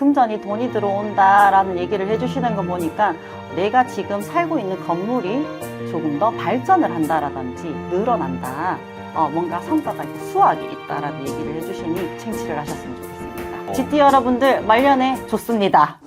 금전이 돈이 들어온다라는 얘기를 해주시는 거 보니까 내가 지금 살고 있는 건물이 조금 더 발전을 한다라든지 늘어난다. 어, 뭔가 성과가 있고 수확이 있다라는 얘기를 해주시니 챙치를 하셨으면 좋겠습니다. 어. GT 여러분들 말년에 좋습니다.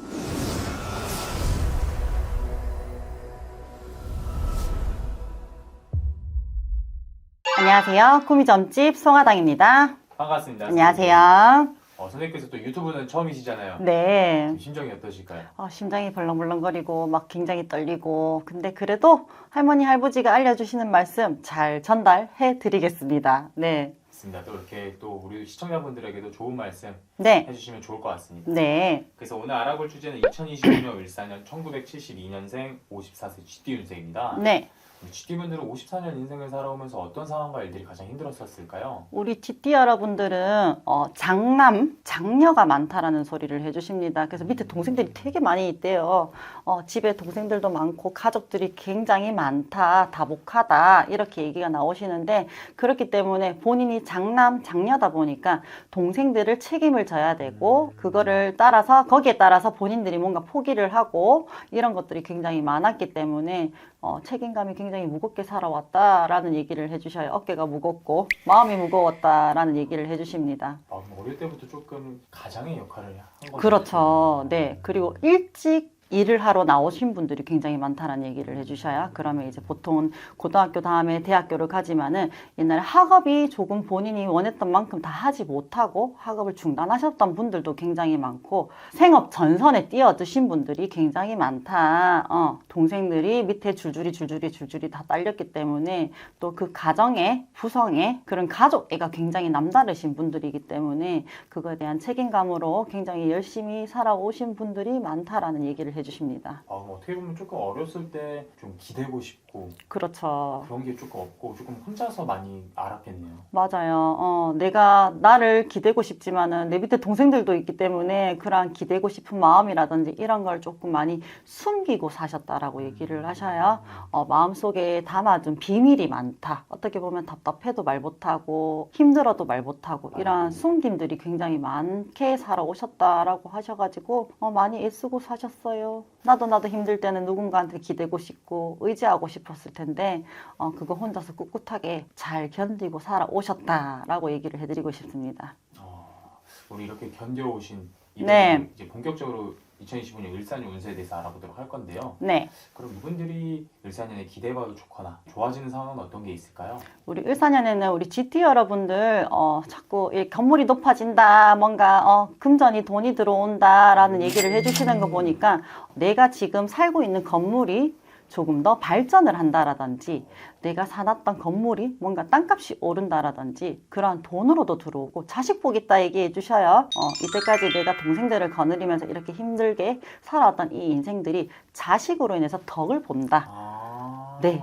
안녕하세요. 구미점집 송하당입니다. 반갑습니다. 안녕하세요. 어, 선생님께서 또 유튜브는 처음이시잖아요. 네. 심정이 어떠실까요? 어, 심장이 벌렁벌렁거리고 막 굉장히 떨리고 근데 그래도 할머니 할아버지가 알려주시는 말씀 잘 전달해 드리겠습니다. 네. 맞습니다. 또 이렇게 또 우리 시청자분들에게도 좋은 말씀 네. 해주시면 좋을 것 같습니다. 네. 그래서 오늘 알아볼 주제는 2025년 일사년 1972년생 54세 GT윤생입니다. 네. GT분들은 54년 인생을 살아오면서 어떤 상황과 일들이 가장 힘들었었을까요? 우리 GT 여러분들은 어, 장남, 장녀가 많다라는 소리를 해주십니다. 그래서 밑에 동생들이 되게 많이 있대요. 어, 집에 동생들도 많고 가족들이 굉장히 많다, 다복하다 이렇게 얘기가 나오시는데 그렇기 때문에 본인이 장남, 장녀다 보니까 동생들을 책임을 져야 되고 그거를 따라서 거기에 따라서 본인들이 뭔가 포기를 하고 이런 것들이 굉장히 많았기 때문에 어, 책임감이 굉장히 무겁게 살아왔다라는 얘기를 해주셔요. 어깨가 무겁고 마음이 무거웠다라는 얘기를 해주십니다. 아, 어릴 때부터 조금 가장의 역할을 한 거죠? 그렇죠. 네. 그리고 일찍 일을 하러 나오신 분들이 굉장히 많다는 얘기를 해주셔야 그러면 이제 보통은 고등학교 다음에 대학교를 가지만은 옛날에 학업이 조금 본인이 원했던 만큼 다 하지 못하고 학업을 중단하셨던 분들도 굉장히 많고 생업 전선에 뛰어드신 분들이 굉장히 많다. 어, 동생들이 밑에 줄줄이 줄줄이 줄줄이 다 딸렸기 때문에 또 그 가정의 구성에 그런 가족애가 굉장히 남다르신 분들이기 때문에 그거에 대한 책임감으로 굉장히 열심히 살아오신 분들이 많다라는 얘기를 해 주십니다. 아, 그럼 어떻게 보면 조금 어렸을 때 좀 기대고 싶고 그렇죠. 그런 게 조금 없고 조금 혼자서 많이 알았겠네요. 맞아요. 어, 내가 나를 기대고 싶지만은 내 밑에 동생들도 있기 때문에 그런 기대고 싶은 마음이라든지 이런 걸 조금 많이 숨기고 사셨다라고 얘기를 하셔요. 어, 마음속에 담아둔 비밀이 많다. 어떻게 보면 답답해도 말 못하고 힘들어도 말 못하고 이런 숨김들이 굉장히 많게 살아오셨다라고 하셔가지고 어, 많이 애쓰고 사셨어요. 나도 나도 힘들 때는 누군가한테 기대고 싶고 의지하고 싶었을 텐데 어, 그거 혼자서 꿋꿋하게 잘 견디고 살아오셨다라고 얘기를 해드리고 싶습니다. 어, 우리 이렇게 견뎌오신 네. 이제 본격적으로 2025년 일사년 운세에 대해서 알아보도록 할 건데요. 네. 그럼 이분들이 일사년에 기대봐도 좋거나 좋아지는 상황은 어떤 게 있을까요? 우리 을사년에는 우리 GT 여러분들 어, 자꾸 이 건물이 높아진다 뭔가 어, 금전이 돈이 들어온다라는 얘기를 해주시는 거 보니까 내가 지금 살고 있는 건물이 조금 더 발전을 한다라든지 내가 사놨던 건물이 뭔가 땅값이 오른다라든지 그런 돈으로도 들어오고 자식 복 있다 얘기해 주셔요. 어, 이때까지 내가 동생들을 거느리면서 이렇게 힘들게 살아왔던 이 인생들이 자식으로 인해서 덕을 본다. 아, 네.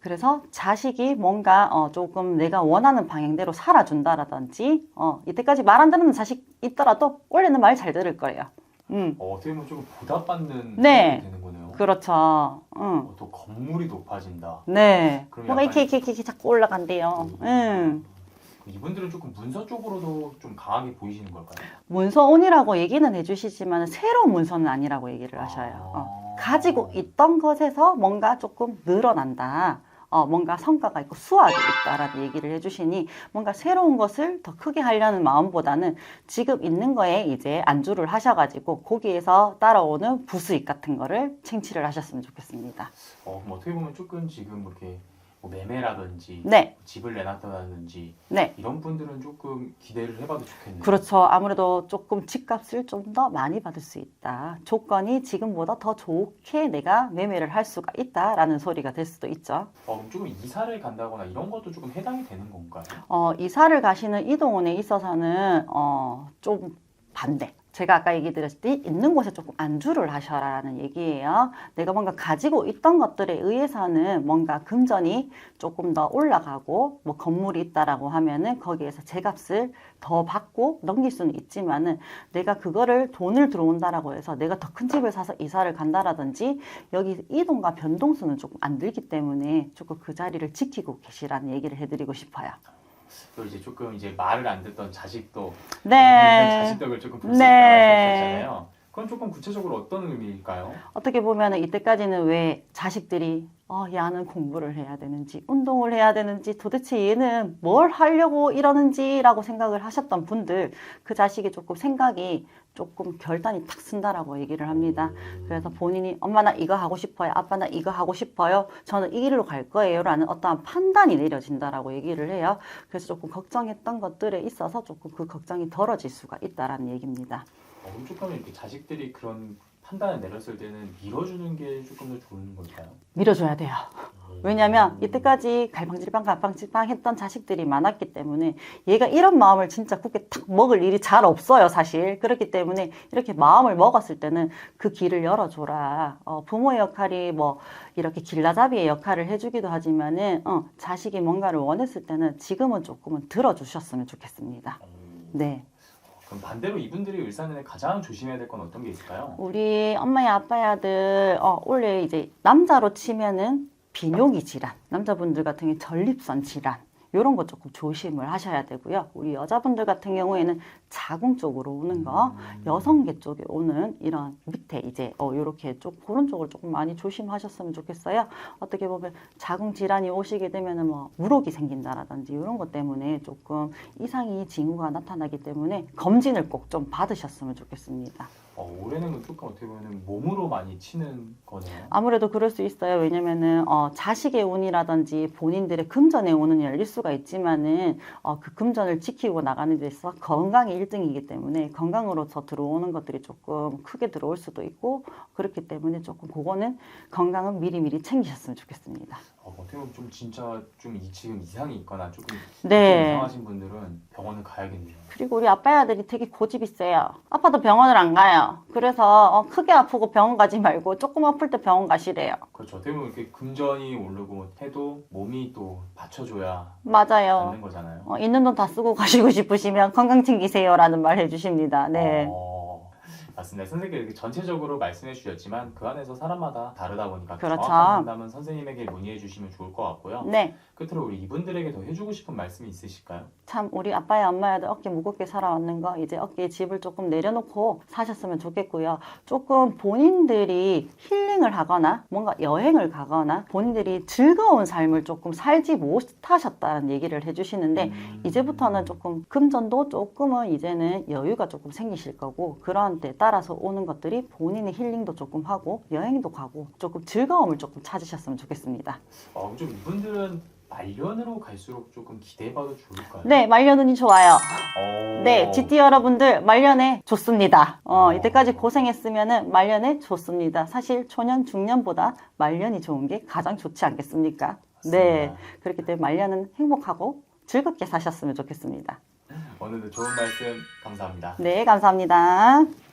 그래서 자식이 뭔가 어, 조금 내가 원하는 방향대로 살아준다라든지 어, 이때까지 말 안 듣는 자식 있더라도 원래는 말 잘 들을 거예요. 음, 어, 어떻게 보면 조금 보답받는 네. 되는 거네요. 그렇죠. 음. 어, 또 건물이 높아진다. 네. 그럼 약간- 이렇게 이렇게 이렇게 자꾸 올라간대요. 음. 이분들은 조금 문서 쪽으로도 좀 강하게 보이시는 걸까요? 문서온이라고 얘기는 해주시지만 새로운 문서는 아니라고 얘기를 하셔요. 어. 아. 가지고 있던 것에서 뭔가 조금 늘어난다. 어, 뭔가 성과가 있고 수확이 있다라는 얘기를 해주시니 뭔가 새로운 것을 더 크게 하려는 마음보다는 지금 있는 거에 이제 안주를 하셔가지고 거기에서 따라오는 부수익 같은 거를 챙치를 하셨으면 좋겠습니다. 어, 그럼 어떻게 보면 조금 지금 이렇게 뭐 매매라든지 네, 집을 내놨다든지 네. 이런 분들은 조금 기대를 해봐도 좋겠네요. 그렇죠. 아무래도 조금 집값을 좀 더 많이 받을 수 있다. 조건이 지금보다 더 좋게 내가 매매를 할 수가 있다라는 소리가 될 수도 있죠. 어, 그럼 조금 이사를 간다거나 이런 것도 조금 해당이 되는 건가요? 어, 이사를 가시는 이동원에 있어서는 어, 좀 반대. 제가 아까 얘기 드렸듯이 있는 곳에 조금 안주를 하셔라라는 얘기예요. 내가 뭔가 가지고 있던 것들에 의해서는 뭔가 금전이 조금 더 올라가고 뭐 건물이 있다라고 하면은 거기에서 제값을 더 받고 넘길 수는 있지만은 내가 그거를 돈을 들어온다라고 해서 내가 더 큰 집을 사서 이사를 간다라든지 여기 이동과 변동수는 조금 안 들기 때문에 조금 그 자리를 지키고 계시라는 얘기를 해드리고 싶어요. 또 이제 조금 이제 말을 안 듣던 자식도 네. 자식 덕을 조금 볼 수 네. 있다고 하셨잖아요. 그럼 조금 구체적으로 어떤 의미일까요? 어떻게 보면 이때까지는 왜 자식들이 어, 야는 공부를 해야 되는지, 운동을 해야 되는지, 도대체 얘는 뭘 하려고 이러는지라고 생각을 하셨던 분들, 그 자식이 조금 생각이 조금 결단이 탁 쓴다라고 얘기를 합니다. 그래서 본인이 엄마 나 이거 하고 싶어요. 아빠 나 이거 하고 싶어요. 저는 이 길로 갈 거예요. 라는 어떠한 판단이 내려진다라고 얘기를 해요. 그래서 조금 걱정했던 것들에 있어서 조금 그 걱정이 덜어질 수가 있다라는 얘기입니다. 어, 그럼 조금 이렇게 자식들이 그런 판단을 내렸을 때는 밀어주는 게 조금 더 좋은 걸까요? 밀어줘야 돼요. 왜냐면 이때까지 갈팡질팡 갈팡질팡 했던 자식들이 많았기 때문에 얘가 이런 마음을 진짜 굳게 탁 먹을 일이 잘 없어요 사실. 그렇기 때문에 이렇게 마음을 먹었을 때는 그 길을 열어줘라. 어, 부모의 역할이 뭐 이렇게 길라잡이의 역할을 해주기도 하지만은 어, 자식이 뭔가를 원했을 때는 지금은 조금은 들어주셨으면 좋겠습니다. 어, 네 그럼 반대로 이분들이 울산에 가장 조심해야 될 건 어떤 게 있을까요? 우리 엄마야 아빠야들 어, 원래 이제 남자로 치면은 비뇨기 질환, 남자분들 같은 경우 전립선 질환 이런 거 조금 조심을 하셔야 되고요. 우리 여자분들 같은 경우에는 자궁 쪽으로 오는 거, 음. 여성계 쪽에 오는 이런 밑에 이제 어 요렇게 쪽 그런 쪽을 조금 많이 조심하셨으면 좋겠어요. 어떻게 보면 자궁 질환이 오시게 되면은 뭐 물혹이 생긴다라든지 이런 것 때문에 조금 이상이 징후가 나타나기 때문에 검진을 꼭 좀 받으셨으면 좋겠습니다. 어, 올해는 조금 어떻게 보면 몸으로 많이 치는 거네요. 아무래도 그럴 수 있어요. 왜냐면은 어, 자식의 운이라든지 본인들의 금전의 운은 열릴 수가 있지만은 어, 그 금전을 지키고 나가는 데 있어서 건강이 1등이기 때문에 건강으로서 들어오는 것들이 조금 크게 들어올 수도 있고 그렇기 때문에 조금 그거는 건강은 미리미리 챙기셨으면 좋겠습니다. 어, 어떻게 보면 좀 진짜 좀 이- 지금 이상이 있거나 조금 네. 좀 이상하신 분들은 병원을 가야겠네요. 그리고 우리 아빠 아들이 되게 고집이 세요. 아빠도 병원을 안 가요. 그래서 어, 크게 아프고 병원 가지 말고 조금 아플 때 병원 가시래요. 그렇죠. 어떻게 보면 이렇게 금전이 오르고 해도 몸이 또 받쳐줘야 맞아요. 맞는 거잖아요. 어, 있는 돈 다 쓰고 가시고 싶으시면 건강 챙기세요라는 말 해주십니다. 네. 어, 맞습니다. 선생님께 이렇게 전체적으로 말씀해 주셨지만 그 안에서 사람마다 다르다 보니까 그렇죠. 정확한 상담은 선생님에게 문의해 주시면 좋을 것 같고요. 네. 끝으로 우리 이분들에게 더 해주고 싶은 말씀이 있으실까요? 참 우리 아빠야 엄마야도 어깨 무겁게 살아왔는 거 이제 어깨에 집을 조금 내려놓고 사셨으면 좋겠고요. 조금 본인들이 힐링을 하거나 뭔가 여행을 가거나 본인들이 즐거운 삶을 조금 살지 못하셨다는 얘기를 해주시는데 음. 이제부터는 조금 금전도 조금은 이제는 여유가 조금 생기실 거고 그런 때 따라서 오는 것들이 본인의 힐링도 조금 하고 여행도 가고 조금 즐거움을 조금 찾으셨으면 좋겠습니다. 어, 좀 이분들은 말년으로 갈수록 조금 기대해봐도 좋을까요? 네, 말년 운이 좋아요. 어. 네, GT 여러분들 말년에 좋습니다. 어, 어. 이때까지 고생했으면은 말년에 좋습니다. 사실 초년 중년보다 말년이 좋은 게 가장 좋지 않겠습니까? 네, 맞습니다. 그렇기 때문에 말년은 행복하고 즐겁게 사셨으면 좋겠습니다. 오늘도 좋은 말씀 감사합니다. 네, 감사합니다.